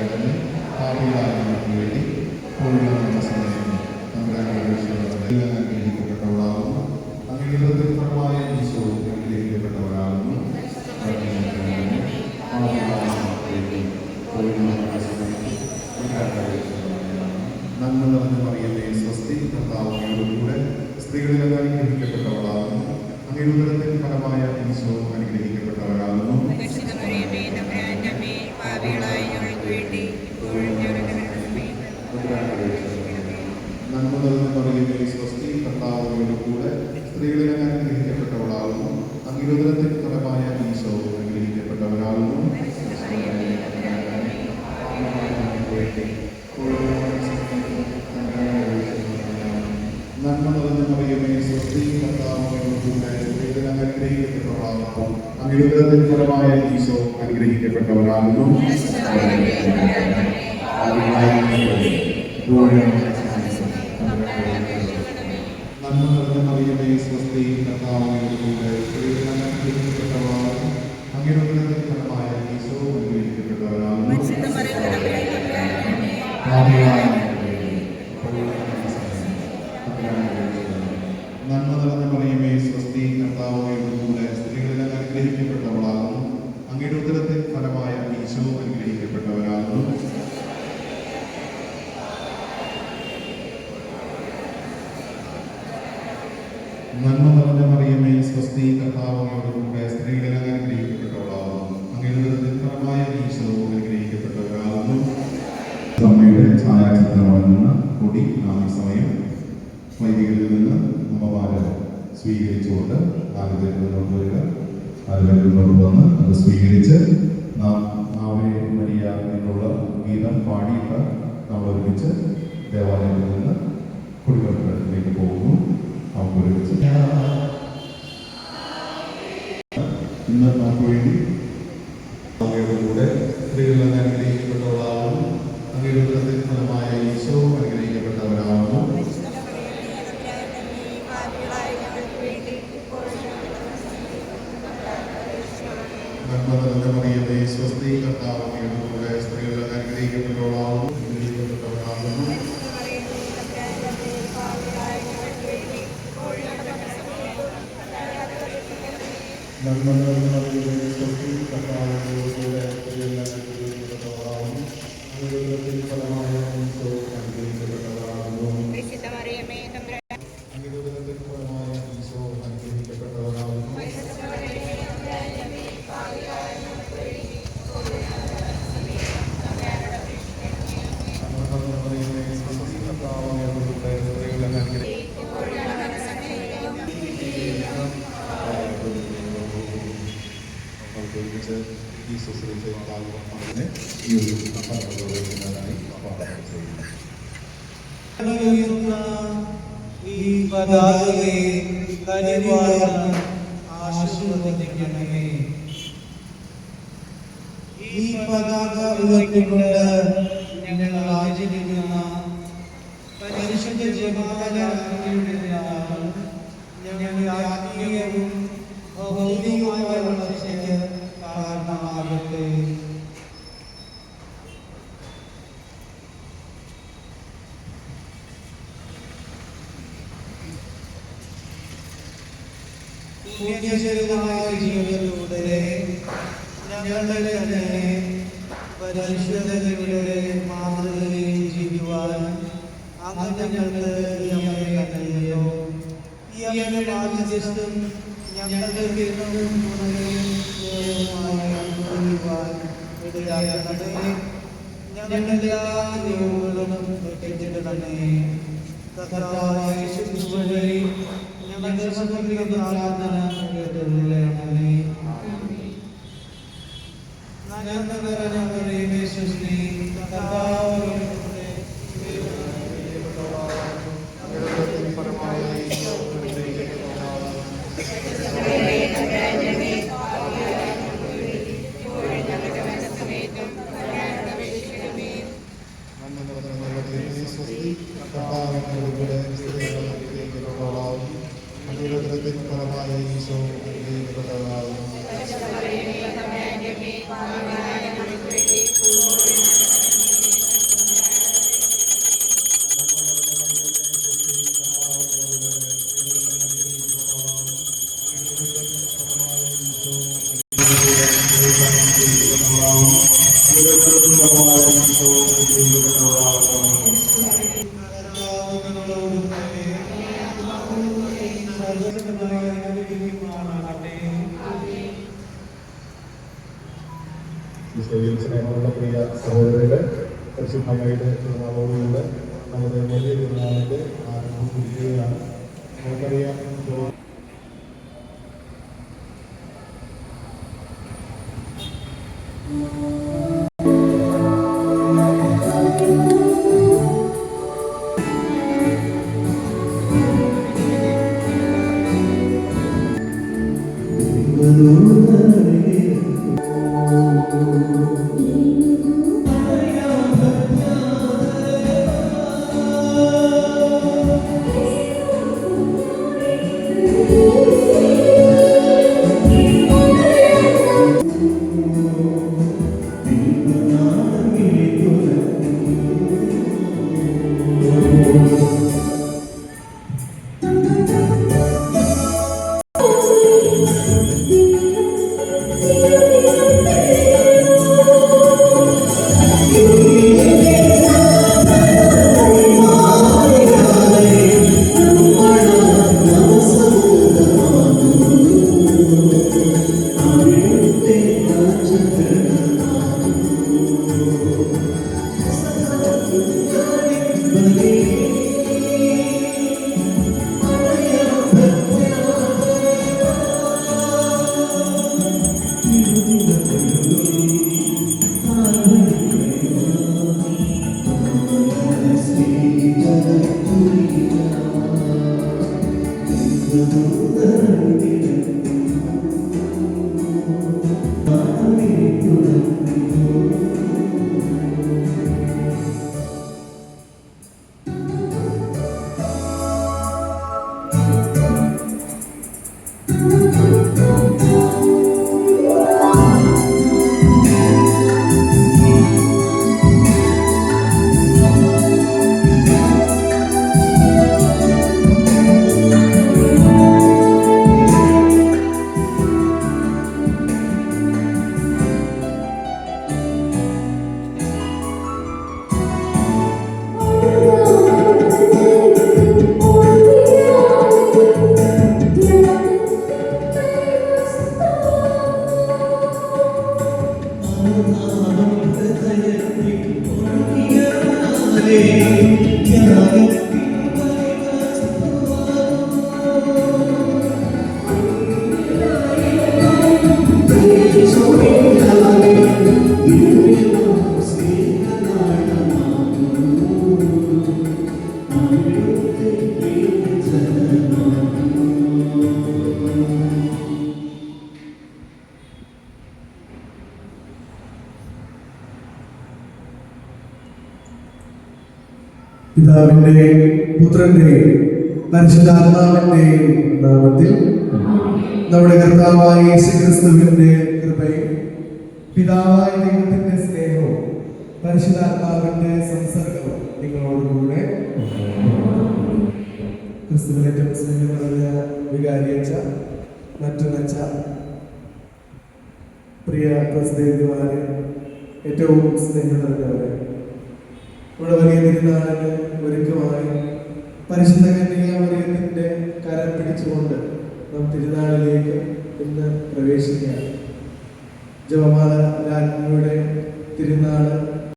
ഭാവിയിലായ നമുക്ക് വേണ്ടി ഒഴിവുള്ള സമയം നമ്മുടെ അനുഗ്രഹിക്കപ്പെട്ടവളാകുന്നു അങ്ങനെ ഫലമായ ഈശോ അനുഗ്രഹിക്കപ്പെട്ടവരാകുന്നു നന്മ നിറഞ്ഞ മറിയമേ സ്വസ്തി കർത്താവിനോടുകൂടെ സ്ത്രീകളിൽ അനുഗ്രഹിക്കപ്പെട്ടവളാകുന്നു. അങ്ങനെ ഉദരത്തിൻ ഫലമായ ഈശോ അനുഗ്രഹിക്കപ്പെട്ടവരാകുന്നു. വേണ്ടി ഇപ്പോഴും ഞങ്ങളുടെ മരണസമയത്തും നന്മ നിറഞ്ഞ മറിയമേ സ്വസ്തി കർത്താവിനോടുകൂടെ സ്ത്രീകളിൽ അനുഗ്രഹിക്കപ്പെട്ടവളാകുന്നു. അങ്ങനെ ഉദരത്തിൻ ഫലമായ ഈശോ അനുഗ്രഹിക്കപ്പെട്ടവരാകുന്നു നന്മ നിറഞ്ഞ മറിയമേ സ്വസ്തി കർത്താവിനോടുകൂടെ സ്ത്രീകളിൽ ഉദരത്തിൻ ഫലമായ ഈശോ അനുഗ്രഹിക്കപ്പെട്ടവരാകുന്നു. നന്മ നിറഞ്ഞ മറിയമേ സ്വസ്തി കർത്താവിനോടുകൂടെ സ്ത്രീകളിൽ അനുഗ്രഹിക്കപ്പെട്ടവളാകുന്നു അങ്ങനെ ഉദരത്തിൻ ഫലമായ ഈശോ അനുഗ്രഹിക്കപ്പെട്ടവരാകുന്നു. അനുഗ്രഹിക്കപ്പെട്ടവളാകുന്നു അങ്ങയുടെ ഉത്തരത്തിൽ ഫലമായ ഈശോ അനുഗ്രഹിക്കപ്പെട്ടവരാകുന്നു. നന്മ നിറഞ്ഞ മറിയമേ സ്വസ്തി കർത്താവോടുകൂടെ സ്ത്രീകളിൽ അനുഗ്രഹിക്കപ്പെട്ടവളാകുന്നു. അങ്ങയുടെ ഉത്തരത്തിൽ ഫലമായ ഈശോ അനുഗ്രഹിക്കപ്പെട്ടവരാകുന്നു. അമ്മയുടെ ഛായാചിത്രമാകുന്ന കൊടി നാം സമയം വൈദികരിൽ നിന്ന് അമ്മമാരെ സ്വീകരിച്ചുകൊണ്ട് മുന്നോട്ട് വരിക ആദ്യത്തെ മുന്നോട്ട് വന്ന് അത് സ്വീകരിച്ച് നാം ആവേ മരിയ എന്നുള്ള ഗീതം പാടിയിട്ട് നമ്മൾ ഒരുമിച്ച് ദേവാലയത്തിൽ നിന്ന് കുടിവെള്ളത്തിലേക്ക് പോകുന്നു. നമുക്ക് ഒരുമിച്ച് ഇന്ന് നമുക്ക് വേണ്ടി അങ്ങയുടെ കൂടെ സ്ത്രീകളിൽ അനുഗ്രഹിക്കപ്പെട്ടവളാകുന്നു അങ്ങയുടെ ഉദരത്തിൽ ഫലമായ ഈശോ അനുഗ്രഹിക്കപ്പെട്ടവരാകുന്നു നന്മ നിറഞ്ഞ മറിയമേ സ്വസ്തി കർത്താവ് അങ്ങയുടെ സ്ത്രീകളെ അനുഗ്രഹിക്കപ്പെട്ടവളാകുന്നു അനുഗ്രഹിക്കപ്പെട്ടവരാകുന്നു. നന്മ നിറഞ്ഞ സ്വസ്തി കർത്താവ് അങ്ങയുടെ കൂടെ സ്ത്രീകളിൽ അനുഗ്രഹിക്കപ്പെട്ടവളാകുന്നു ഉദരത്തിൽ ഫലമായ ഈശോ അനുഗ്രഹിക്കപ്പെട്ടവരാകുന്നു പരിശുദ്ധമറിയമേ തമ്പുരാന്റെ അങ്ങയുടെ ഉദരത്തിൽ ഫലമായ ഈശോ അനുഗ്രഹിക്കപ്പെട്ടവരാകുന്നു ശുശ്രൂഷയെ ഈ ചെയ്യുന്നു. ഉയർന്ന ഈ ഒരു കനിവാർന്ന് ആശീർവദിക്കണമേ. ഈ പതാക ഉയർത്തിക്കൊണ്ട് ഞങ്ങൾ ആചരിക്കുന്ന പരിശുദ്ധ ജപാലയുടെ ഞങ്ങളുടെ ആത്മീയവും ഭൗതികവും പുണ്യചരിതമായ ജീവിതത്തിലൂടെ ഞങ്ങളുടെ തന്നെ പരിശുദ്ധതയുടെ മാതൃകയിൽ ജീവിക്കുവാൻ അങ്ങ് ഞങ്ങൾക്ക് നൽകിയോ ഈ അമ്മയുടെ ആദ്യസ്ഥം ഞങ്ങളുടെ എല്ലാ നിയമങ്ങളും തെറ്റിച്ചിടണമേ ഞങ്ങളുടെ പ്രിയ സഹോദരരെ പരിശുദ്ധമ്മയുടെ തിരുനാളോടുകൂടെ നമ്മുടെ വലിയ തിരുനാളിന്റെ ആരംഭം കുറിക്കുകയാണ് നമുക്കറിയാം Lula. പിതാവിന്റെയും പുത്രന്റെയും പരിശുദ്ധാത്മാവിന്റെയും നാമത്തിൽ നമ്മുടെ കർത്താവായ യേശുക്രിസ്തുവിന്റെ കൃപയും പിതാവായ ദൈവത്തിന്റെ സ്നേഹവും പരിശുദ്ധാത്മാവിന്റെ സംസർഗവും നിങ്ങളോടുകൂടെ ക്രിസ്തുവിനേറ്റവും സ്നേഹം നിറഞ്ഞ വികാരിയച്ച മറ്റു മെച്ച പ്രിയ പ്രസിദ്ധന്മാരെ ഏറ്റവും സ്നേഹം നിറഞ്ഞവരെ. ഇവിടെ വലിയ തിരുനാളിന് ഒരുക്കമായി പരിശുദ്ധ കന്യകാമറിയത്തിന്റെ കരം പിടിച്ചുകൊണ്ട് നാം തിരുനാളിലേക്ക് ഇന്ന് പ്രവേശിക്കുകയാണ്. ജപമാല രാജ്ഞിയുടെ തിരുനാൾ